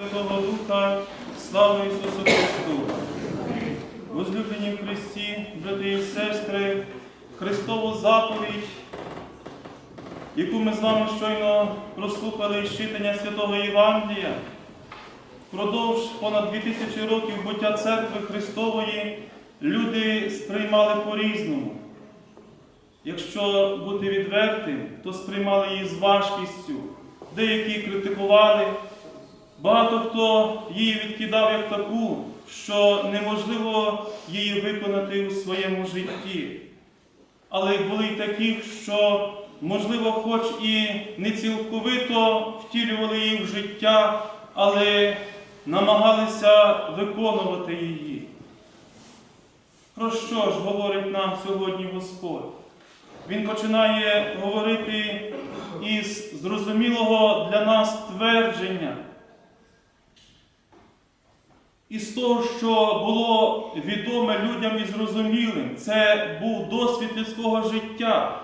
Святого Духа, слава Ісусу Христу! Возлюблені в Христі, брати і сестри, Христову заповідь, яку ми з вами щойно прослухали із читання Святого Євангелія, впродовж понад 2000 років буття церкви Христової люди сприймали по-різному. Якщо бути відвертим, то сприймали її з важкістю, деякі критикували. Багато хто її відкидав як таку, що неможливо її виконати у своєму житті. Але були й такі, що, можливо, хоч і не цілковито втілювали її в життя, але намагалися виконувати її. Про що ж говорить нам сьогодні Господь? Він починає говорити із зрозумілого для нас твердження. Із того, що було відоме людям і зрозумілим, це був досвід людського життя.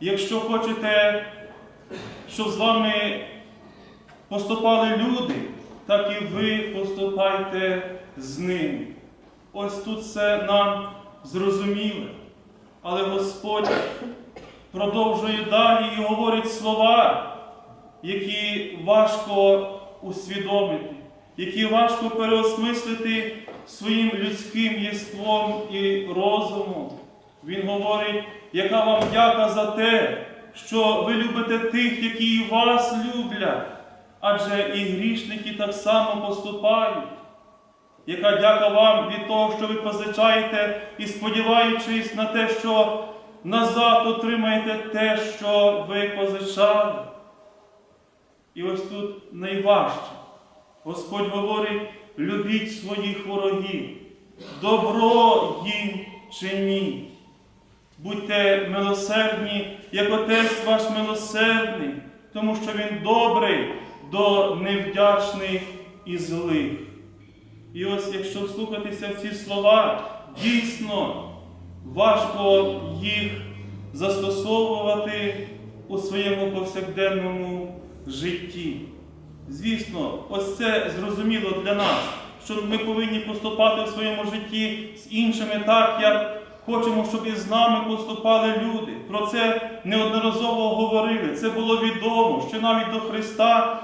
Якщо хочете, щоб з вами поступали люди, так і ви поступайте з ними. Ось тут все нам зрозуміле. Але Господь продовжує далі і говорить слова, які важко усвідомити які важко переосмислити своїм людським єством і розумом. Він говорить, яка вам дяка за те, що ви любите тих, які і вас люблять, адже і грішники так само поступають. Яка дяка вам від того, що ви позичаєте і сподіваючись на те, що назад отримаєте те, що ви позичали. І ось тут найважче. Господь говорить, любіть своїх ворогів, добро їм чиніть. Будьте милосердні, як Отець ваш милосердний, тому що Він добрий до невдячних і злих. І ось якщо вслухатися в ці слова, дійсно важко їх застосовувати у своєму повсякденному житті. Звісно, ось це зрозуміло для нас, що ми повинні поступати в своєму житті з іншими так, як хочемо, щоб і з нами поступали люди. Про це неодноразово говорили. Це було відомо, що навіть до Христа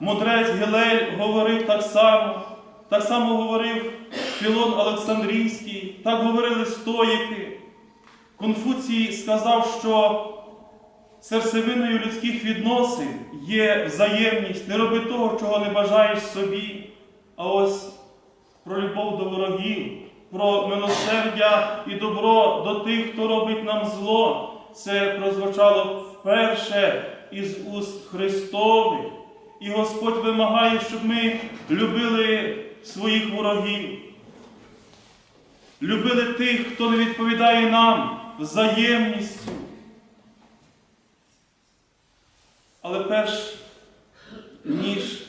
мудрець Гелель говорив так само, так само говорив Філон Олександрійський, так говорили стоїки. Конфуцій сказав, що серцевиною людських відносин є взаємність, не роби того, чого не бажаєш собі. А ось про любов до ворогів, про милосердя і добро до тих, хто робить нам зло, це прозвучало вперше із уст Христових. І Господь вимагає, щоб ми любили своїх ворогів, любили тих, хто не відповідає нам взаємністю. Але перш ніж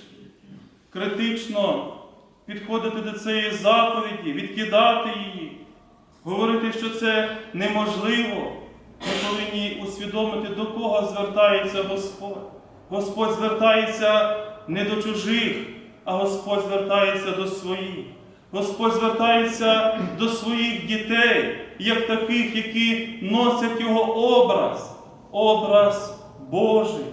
критично підходити до цієї заповіді, відкидати її, говорити, що це неможливо, ми повинні усвідомити, до кого звертається Господь. Господь звертається не до чужих, а Господь звертається до своїх. Господь звертається до своїх дітей, як таких, які носять Його образ, образ Божий.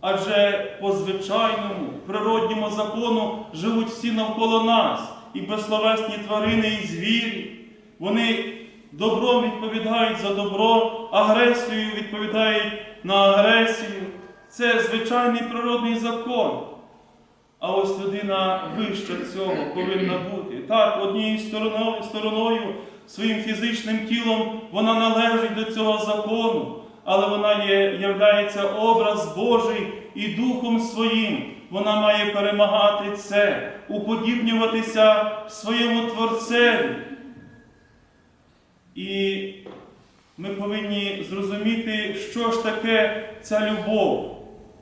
Адже по звичайному природньому закону живуть всі навколо нас, і безсловесні тварини, і звірі. Вони добром відповідають за добро, агресією відповідають на агресію. Це звичайний природний закон. А ось людина вища цього повинна бути. Так, однією стороною, своїм фізичним тілом вона належить до цього закону але вона є, являється образ Божий і Духом Своїм. Вона має перемагати це, уподібнюватися своєму Творцеві. І ми повинні зрозуміти, що ж таке ця любов,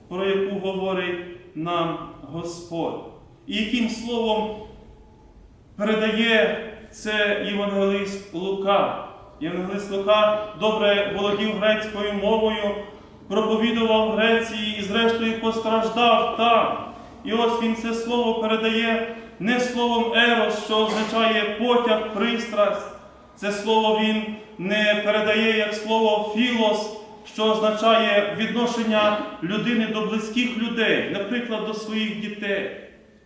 про яку говорить нам Господь. І яким словом передає це Євангелист Лука. Євангелист Лука добре володів грецькою мовою, проповідував в Греції і, зрештою, постраждав там. І ось він це слово передає не словом ерос, що означає потяг, пристрасть. Це слово він не передає як слово філос, що означає відношення людини до близьких людей, наприклад, до своїх дітей.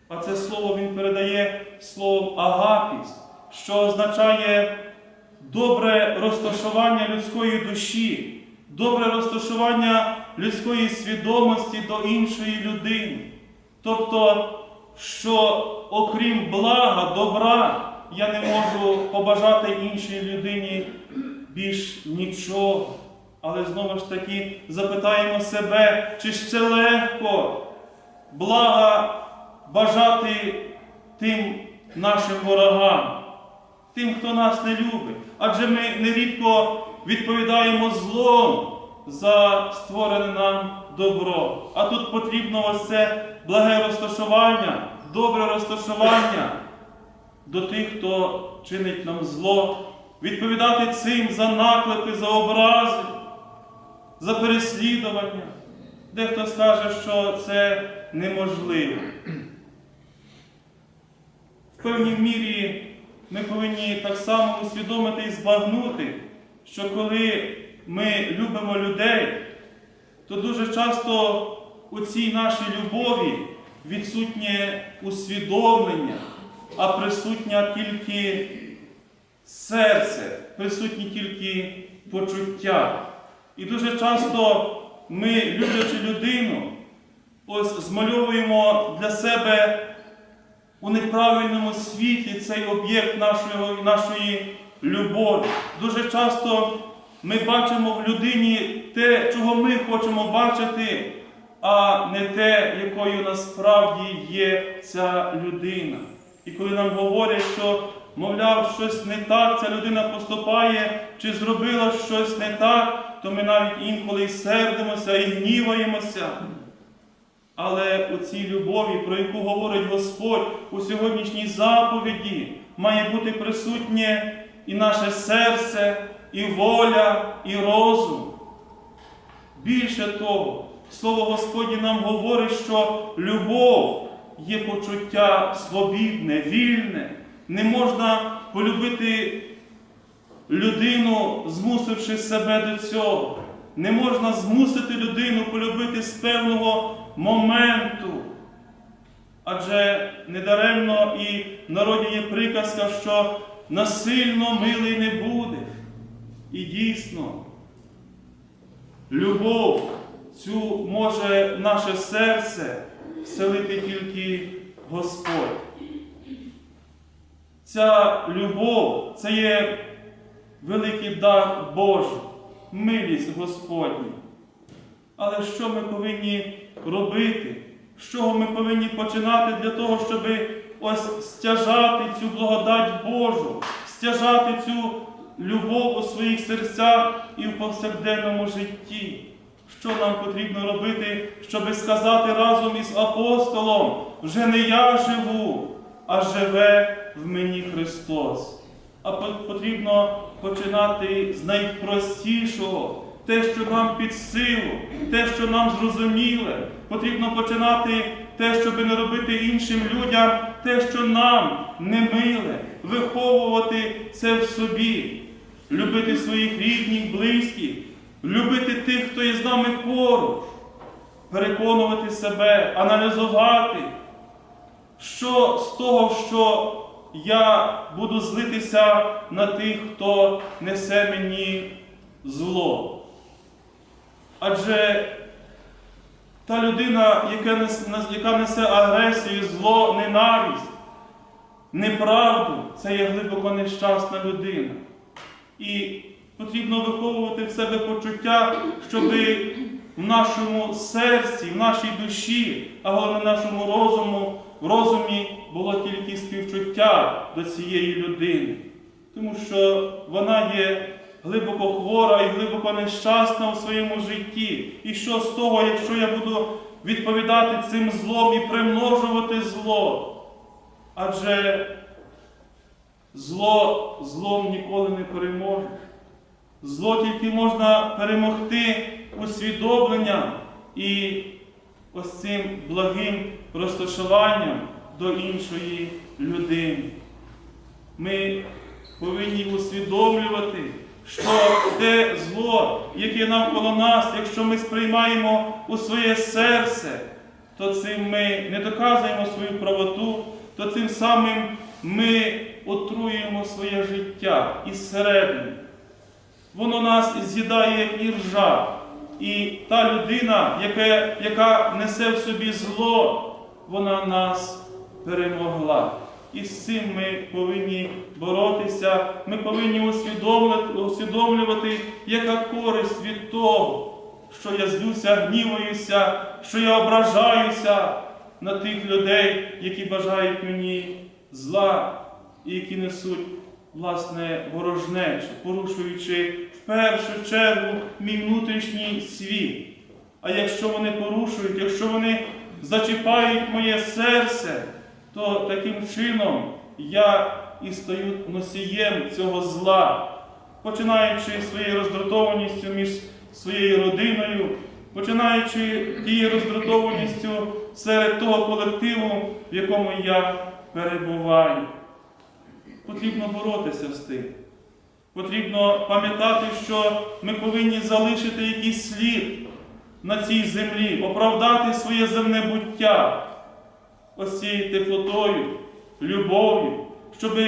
А це слово він передає словом агапіс, що означає добре розташування людської душі, добре розташування людської свідомості до іншої людини. Тобто, що окрім блага, добра, я не можу побажати іншій людині більш нічого. Але знову ж таки запитаємо себе, чи ще легко блага бажати тим нашим ворогам, тим, хто нас не любить. Адже ми нерідко відповідаємо злом за створене нам добро. А тут потрібно ось це благе розташування, добре розташування до тих, хто чинить нам зло, відповідати цим за наклепи, за образи, за переслідування. Дехто скаже, що це неможливо. В певній мірі ми повинні так само усвідомити і збагнути, що коли ми любимо людей, то дуже часто у цій нашій любові відсутнє усвідомлення, а присутня тільки серце, присутні тільки почуття. І дуже часто ми, люблячи людину, ось змальовуємо для себе у неправильному світлі цей об'єкт нашої, нашої любові. Дуже часто ми бачимо в людині те, чого ми хочемо бачити, а не те, якою насправді є ця людина. І коли нам говорять, що, мовляв, щось не так, ця людина поступає чи зробила щось не так, то ми навіть інколи сердимося і гніваємося. Але у цій любові, про яку говорить Господь у сьогоднішній заповіді, має бути присутнє і наше серце, і воля, і розум. Більше того, Слово Господнє нам говорить, що любов є почуття свобідне, вільне. Не можна полюбити людину, змусивши себе до цього. Не можна змусити людину полюбити з певного моменту. Адже недаремно і в народі є приказка, що насильно милий не буде. І дійсно, любов цю може наше серце вселити тільки Господь. Ця любов це є великий дар Божий, милість Господня. Але що ми повинні робити? З чого ми повинні починати для того, щоб ось стяжати цю благодать Божу, стяжати цю любов у своїх серцях і в повсякденному житті? Що нам потрібно робити, щоб сказати разом із апостолом, вже не я живу, а живе в мені Христос. А потрібно починати з найпростішого, те, що нам під силу, те, що нам зрозуміле. Потрібно починати те, щоб не робити іншим людям, те, що нам не миле, виховувати це в собі, любити своїх рідних, близьких, любити тих, хто є з нами поруч, переконувати себе, аналізувати, що з того, що я буду злитися на тих, хто несе мені зло. Адже та людина, яка несе, агресію, зло, ненависть, неправду, це є глибоко нещасна людина. І потрібно виховувати в себе почуття, щоб в нашому серці, в нашій душі, а головне в нашому розуму, в розумі було тільки співчуття до цієї людини. Тому що вона є глибоко хвора і глибоко нещасна у своєму житті. І що з того, якщо я буду відповідати цим злом і примножувати зло? Адже зло злом ніколи не переможе. Зло тільки можна перемогти усвідомленням і ось цим благим розташуванням до іншої людини. Ми повинні усвідомлювати, що те зло, яке навколо нас, якщо ми сприймаємо у своє серце, то цим ми не доказуємо свою правоту, то цим самим ми отруюємо своє життя із середини. Воно нас з'їдає як іржа. І та людина, яка, яка несе в собі зло, вона нас перемогла. І з цим ми повинні боротися, ми повинні усвідомлювати, усвідомлювати, яка користь від того, що я злюся, гніваюся, що я ображаюся на тих людей, які бажають мені зла і які несуть власне ворожнечу, порушуючи в першу чергу мій внутрішній світ. А якщо вони порушують, якщо вони зачіпають моє серце, то таким чином я і стаю носієм цього зла, починаючи своєю роздратованістю між своєю родиною, починаючи тією роздратованістю серед того колективу, в якому я перебуваю. Потрібно боротися з тим. Потрібно пам'ятати, що ми повинні залишити якийсь слід на цій землі, оправдати своє земне буття ось цією теплотою, любов'ю, щоб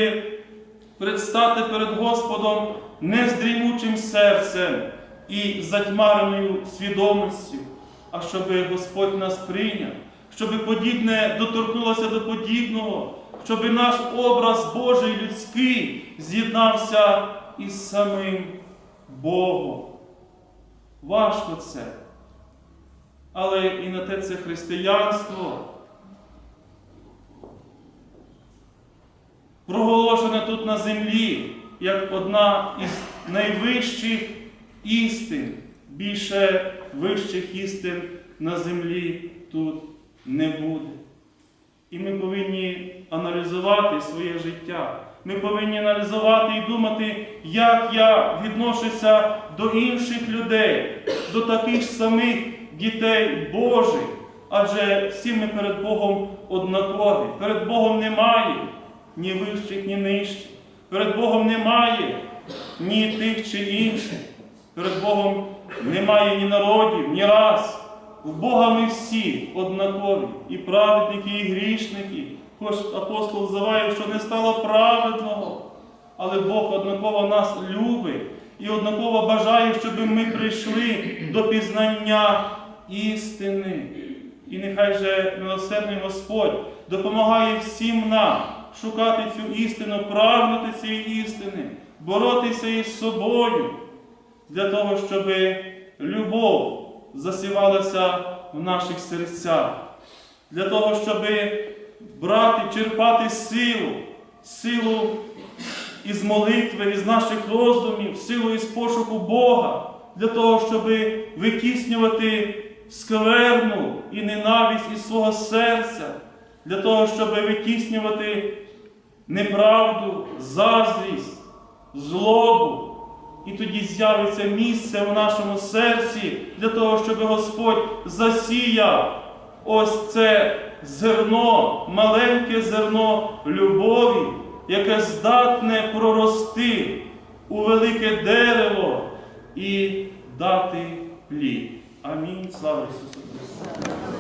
предстати перед Господом не з дрімучим серцем і затьмареною свідомістю, а щоб Господь нас прийняв, щоб подібне доторкнулося до подібного, щоб наш образ Божий людський з'єднався із самим Богом. Важко це. Але і на те це християнство. Проголошена тут на землі як одна із найвищих істин. Більше вищих істин на землі тут не буде. І ми повинні аналізувати своє життя. Ми повинні аналізувати і думати, як я відношуся до інших людей, до таких самих дітей Божих. Адже всі ми перед Богом однакові. Перед Богом немає ні вищих, ні нижчих. Перед Богом немає ні тих чи інших. Перед Богом немає ні народів, ні рас. У Бога ми всі однакові, і праведники, і грішники. Хоч апостол називає, що не стало праведного, але Бог однаково нас любить і однаково бажає, щоб ми прийшли до пізнання істини. І нехай же милосердний Господь допомагає всім нам шукати цю істину, прагнути цієї істини, боротися із собою, для того, щоб любов засівалася в наших серцях, для того, щоб брати, черпати силу, силу із молитви, із наших роздумів, силу із пошуку Бога, для того, щоб витіснювати скверну і ненависть із свого серця, для того, щоб витіснювати неправду, заздрість, злобу. І тоді з'явиться місце в нашому серці для того, щоб Господь засіяв ось це зерно, маленьке зерно любові, яке здатне прорости у велике дерево і дати плід. Амінь. Слава Ісусу Христу!